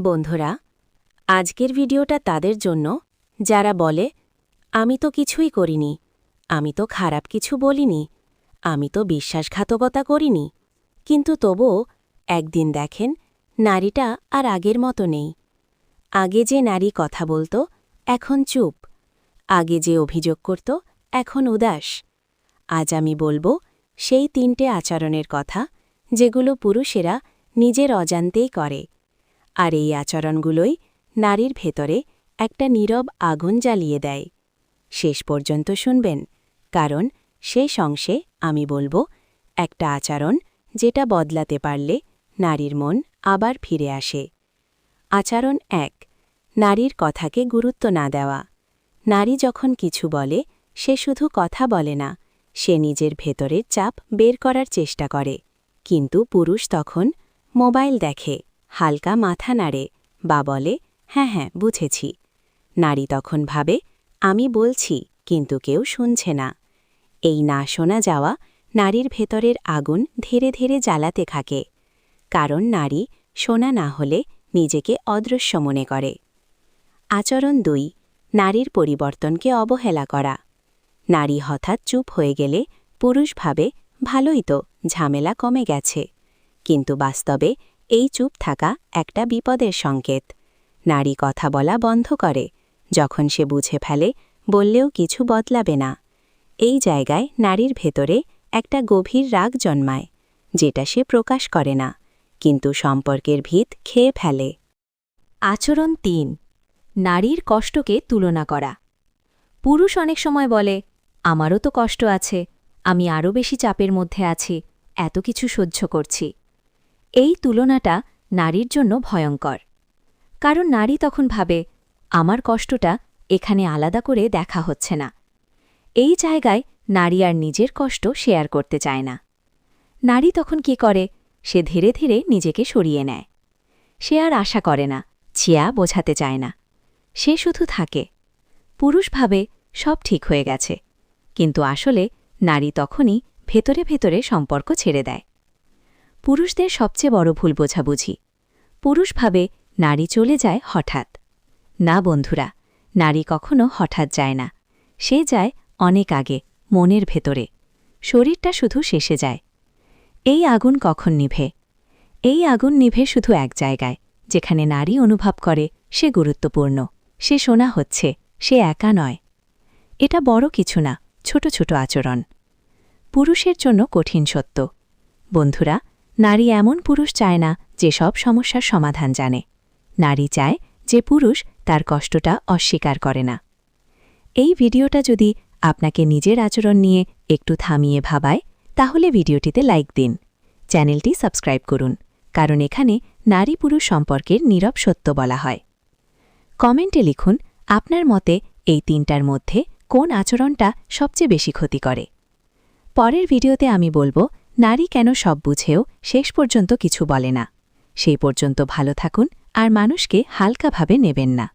বন্ধুরা, আজকের ভিডিওটা তাদের জন্য, যারা বলে, আমি তো কিছুই করিনি, আমি তো খারাপ কিছু বলিনি, আমি তো বিশ্বাসঘাতকতা করিনি। কিন্তু তবুও, একদিন দেখেন, নারীটা আর আগের মতো নেই। আগে যে নারী কথা বলতো, এখন চুপ। আগে যে অভিযোগ করত, এখন উদাস। আজ আমি বলব, সেই তিনটে আচরণের কথা, যেগুলো পুরুষেরা নিজের অজান্তেই করে। আর এই আচরণগুলোই নারীর ভেতরে একটা নীরব আগুন জ্বালিয়ে দেয়। শেষ পর্যন্ত শুনবেন, কারণ শেষ অংশে আমি বলব, একটা আচরণ যেটা বদলাতে পারলে নারীর মন আবার ফিরে আসে। আচরণ এক, নারীর কথাকে গুরুত্ব না দেওয়া। নারী যখন কিছু বলে, সে শুধু কথা বলে না, সে নিজের ভেতরের চাপ বের করার চেষ্টা করে। কিন্তু পুরুষ তখন মোবাইল দেখে। হালকা মাথা নাড়ে। বা বলে হ্যাঁ হ্যাঁ বুঝেছি। নারী তখন ভাবে, আমি বলছি, কিন্তু কেউ শুনছে না। এই না শোনা যাওয়া নারীর ভেতরের আগুন ধীরে ধীরে জ্বালাতে থাকে। কারণ নারী শোনা না হলে নিজেকে অদৃশ্য মনে করে। আচরণ দুই, নারীর পরিবর্তনকে অবহেলা করা। নারী হঠাৎ চুপ হয়ে গেলে পুরুষ ভাবে, ভালোই তো, ঝামেলা কমে গেছে। কিন্তু বাস্তবে এই চুপ থাকা একটা বিপদের সংকেত। নারী কথা বলা বন্ধ করে। যখন সে বুঝে ফেলে, বললেও কিছু বদলাবে না। এই জায়গায় নারীর ভেতরে একটা গভীর রাগ জন্মায়, যেটা সে প্রকাশ করে না, কিন্তু সম্পর্কের ভিত খেয়ে ফেলে। আচরণ তিন, নারীর কষ্টকে তুলনা করা। পুরুষ অনেক সময় বলে, আমারও তো কষ্ট আছে, আমি আরও বেশি চাপের মধ্যে আছি, এত কিছু সহ্য করছি। এই তুলনাটা নারীর জন্য ভয়ঙ্কর। কারণ নারী তখন ভাবে, আমার কষ্টটা এখানে আলাদা করে দেখা হচ্ছে না। এই জায়গায় নারী আর নিজের কষ্ট শেয়ার করতে চায় না। নারী তখন কি করে? সে ধীরে ধীরে নিজেকে সরিয়ে নেয়। সে আর আশা করে না, ছিয়া বোঝাতে চায় না। সে শুধু থাকে। পুরুষ ভাবে সব ঠিক হয়ে গেছে। কিন্তু আসলে নারী তখনই ভেতরে ভেতরে সম্পর্ক ছেড়ে দেয়। পুরুষদের সবচেয়ে বড় ভুল বোঝাবুঝি। পুরুষ ভাবে নারী চলে যায় হঠাৎ। না বন্ধুরা, নারী কখনো হঠাৎ যায় না। সে যায় অনেক আগে, মনের ভেতরে। শরীরটা শুধু শেষে যায়। এই আগুন কখন নিভে? এই আগুন নিভে শুধু এক জায়গায়, যেখানে নারী অনুভব করে সে গুরুত্বপূর্ণ, সে শোনা হচ্ছে, সে একা নয়। এটা বড় কিছু না, ছোট ছোট আচরণ। পুরুষের জন্য কঠিন সত্য। বন্ধুরা নারী এমন পুরুষ চায় না যে সব সমস্যার সমাধান জানে। নারী চায় যে পুরুষ তার কষ্টটা অস্বীকার করে না। এই ভিডিওটা যদি আপনাকে নিজের আচরণ নিয়ে একটু থামিয়ে ভাবায়, তাহলে ভিডিওটিতে লাইক দিন। চ্যানেলটি সাবস্ক্রাইব করুন, কারণ এখানে নারী পুরুষ সম্পর্কের নীরব সত্য বলা হয়। কমেন্টে লিখুন, আপনার মতে এই তিনটার মধ্যে কোন আচরণটা সবচেয়ে বেশি ক্ষতি করে? পরের ভিডিওতে আমি বলব নারী কেন সব বুঝেও শেষ পর্যন্ত কিছু বলে না। সেই পর্যন্ত ভালো থাকুন আর মানুষকে হালকাভাবে নেবেন না।